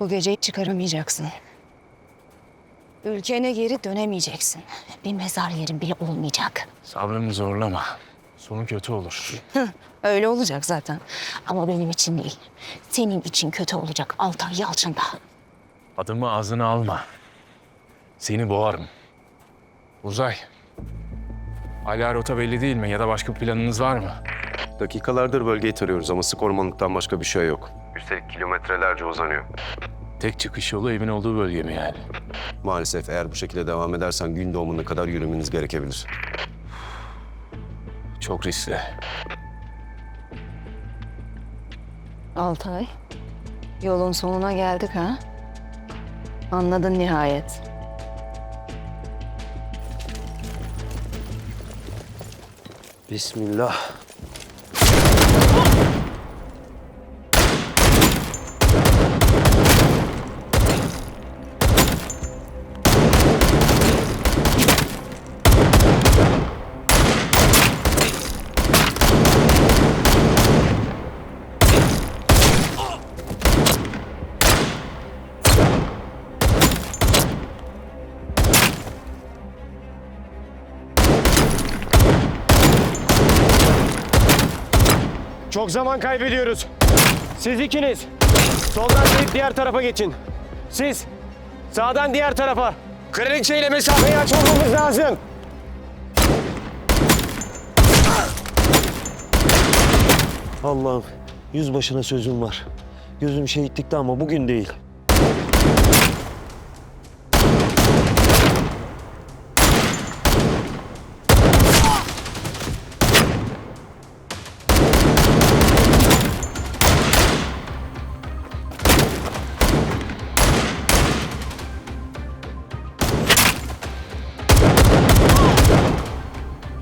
Bu geceyi çıkaramayacaksın. Ülkene geri dönemeyeceksin. Bir mezar yerin bile olmayacak. Sabrımı zorlama. Sonu kötü olur. Öyle olacak zaten. Ama benim için değil. Senin için kötü olacak Altay Yalçın'da. Adımı ağzına alma. Seni boğarım. Uzay. Hala rota belli değil mi? Ya da başka bir planınız var mı? Dakikalardır bölgeyi tarıyoruz ama sık ormanlıktan başka bir şey yok. Üstelik kilometrelerce uzanıyor. Tek çıkış yolu evin olduğu bölge mi yani? Maalesef eğer bu şekilde devam edersen gün doğumuna kadar yürümeniz gerekebilir. Çok riskli. Altay, yolun sonuna geldik ha? Anladın nihayet. Bismillah. Çok zaman kaybediyoruz. Siz ikiniz soldan gelip diğer tarafa geçin. Siz sağdan diğer tarafa. Kraliçe ile mesafeyi açmamamız lazım. Allah'ım yüzbaşına sözüm var. Gözüm şehitlikte ama bugün değil.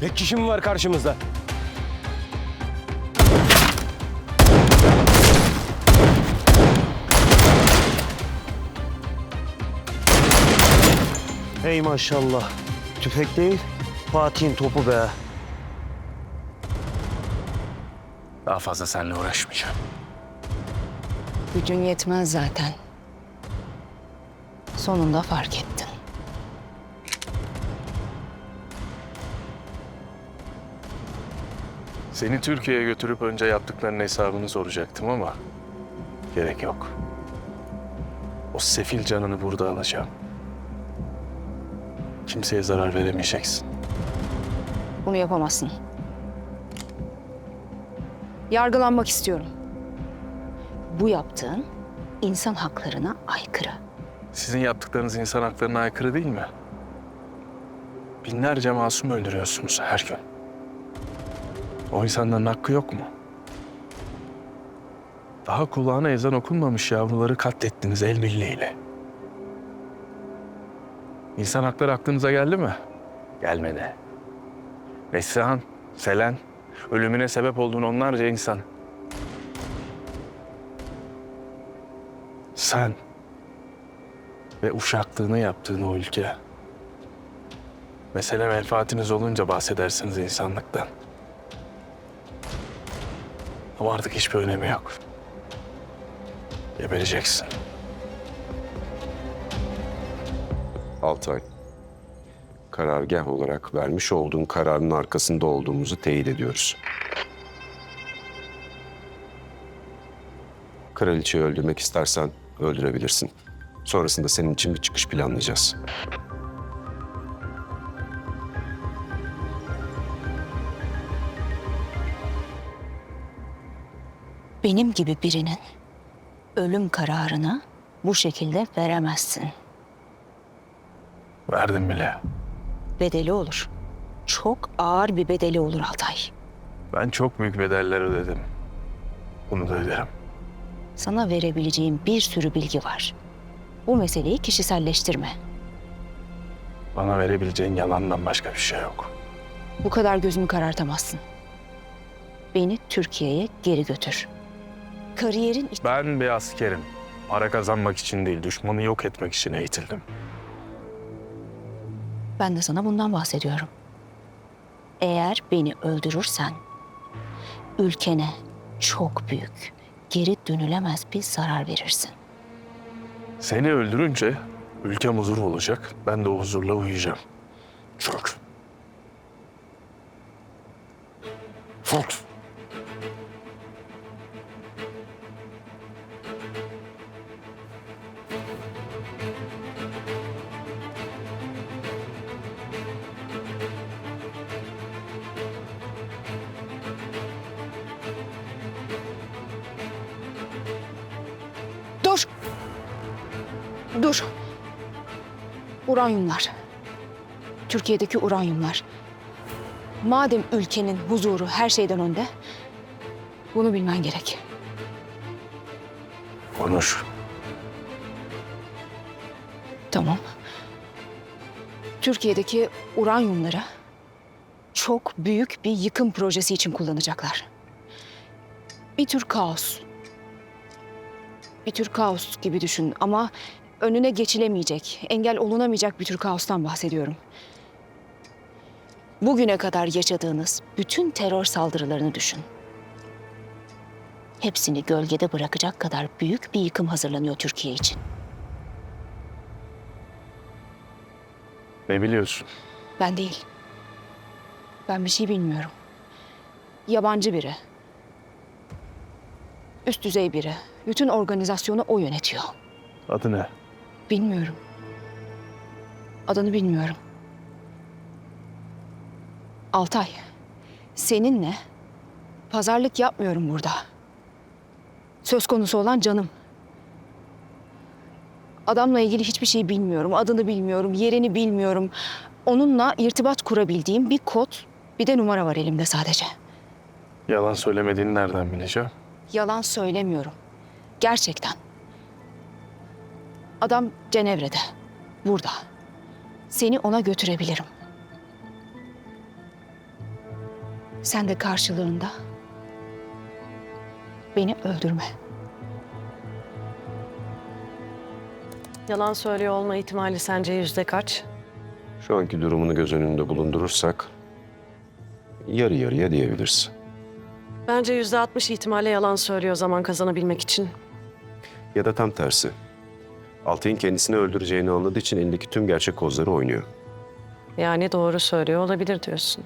Tek kişi mi var karşımızda? Hey maşallah. Tüfek değil, Fatih'in topu be. Daha fazla seninle uğraşmayacağım. Gücün yetmez zaten. Sonunda fark ettin. Seni Türkiye'ye götürüp önce yaptıklarının hesabını soracaktım ama gerek yok. O sefil canını burada alacağım. Kimseye zarar veremeyeceksin. Bunu yapamazsın. Yargılanmak istiyorum. Bu yaptığın insan haklarına aykırı. Sizin yaptıklarınız insan haklarına aykırı değil mi? Binlerce masum öldürüyorsunuz her gün. O insanların hakkı yok mu? Daha kulağına ezan okunmamış yavruları katlettiniz el birliğiyle. İnsan hakları aklınıza geldi mi? Gelmedi. Neslihan, Selen, ölümüne sebep olduğun onlarca insan. Sen ve uşaklığını yaptığın o ülke. Mesele menfaatiniz olunca bahsedersiniz insanlıktan. Ama artık hiçbir önemi yok. Gebereceksin. Altay. Karargah olarak vermiş olduğun kararın arkasında olduğumuzu teyit ediyoruz. Kraliçeyi öldürmek istersen öldürebilirsin. Sonrasında senin için bir çıkış planlayacağız. Benim gibi birinin ölüm kararını bu şekilde veremezsin. Verdim bile. Bedeli olur. Çok ağır bir bedeli olur Altay. Ben çok büyük bedeller ödedim. Bunu da öderim. Sana verebileceğim bir sürü bilgi var. Bu meseleyi kişiselleştirme. Bana verebileceğin yalandan başka bir şey yok. Bu kadar gözümü karartamazsın. Beni Türkiye'ye geri götür. Kariyerin iç- Ben bir askerim. Para kazanmak için değil, düşmanı yok etmek için eğitildim. Ben de sana bundan bahsediyorum. Eğer beni öldürürsen ülkene çok büyük, geri dönülemez bir zarar verirsin. Seni öldürünce ülkem huzur olacak. Ben de o huzurla uyuyacağım. Çök. Fox. Dur. Uranyumlar. Türkiye'deki uranyumlar. Madem ülkenin huzuru her şeyden önde, bunu bilmen gerek. Konuş. Tamam. Türkiye'deki uranyumları çok büyük bir yıkım projesi için kullanacaklar. Bir tür kaos. Bir tür kaos gibi düşün ama önüne geçilemeyecek, engel olunamayacak bir tür kaostan bahsediyorum. Bugüne kadar yaşadığınız bütün terör saldırılarını düşün. Hepsini gölgede bırakacak kadar büyük bir yıkım hazırlanıyor Türkiye için. Ne biliyorsun? Ben değil. Ben bir şey bilmiyorum. Yabancı biri. Üst düzey biri. Bütün organizasyonu o yönetiyor. Adı ne? Bilmiyorum. Adını bilmiyorum. Altay, seninle pazarlık yapmıyorum burada. Söz konusu olan canım. Adamla ilgili hiçbir şey bilmiyorum. Adını bilmiyorum, yerini bilmiyorum. Onunla irtibat kurabildiğim bir kod, bir de numara var elimde sadece. Yalan söylemediğini nereden bileceğim? Yalan söylemiyorum. Gerçekten. Adam Cenevre'de. Burada. Seni ona götürebilirim. Sen de karşılığında beni öldürme. Yalan söylüyor olma ihtimali sence yüzde kaç? Şu anki durumunu göz önünde bulundurursak yarı yarıya diyebiliriz. Bence yüzde altmış ihtimalle yalan söylüyor zaman kazanabilmek için. Ya da tam tersi. Altay'ın kendisini öldüreceğini anladığı için elindeki tüm gerçek kozları oynuyor. Yani doğru söylüyor olabilir diyorsun.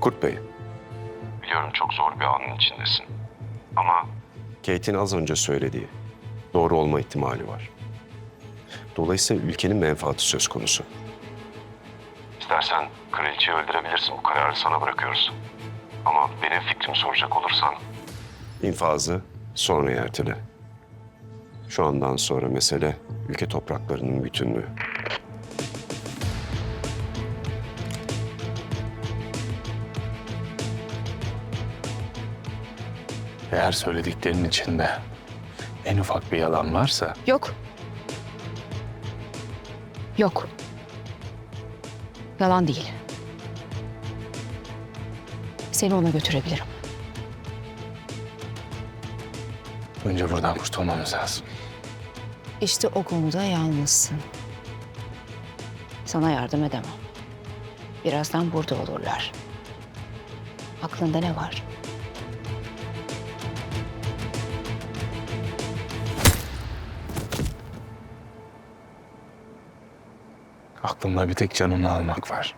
Kurt Bey. Biliyorum çok zor bir anın içindesin. Ama... Kate'in az önce söylediği doğru olma ihtimali var. Dolayısıyla ülkenin menfaati söz konusu. İstersen kraliçeyi öldürebilirsin. Bu kararı sana bırakıyoruz. Ama benim fikrimi soracak olursan... İnfazı sonraya ertele. Şu andan sonra mesele ülke topraklarının bütünlüğü. Eğer söylediklerinin içinde en ufak bir yalan varsa Yok. Yok. Yalan değil. Seni ona götürebilirim. önce buradan kurtulmamız lazım. İşte o konuda yalnızsın. Sana yardım edemem. Birazdan burada olurlar. Aklında ne var? Aklımda bir tek canını almak var.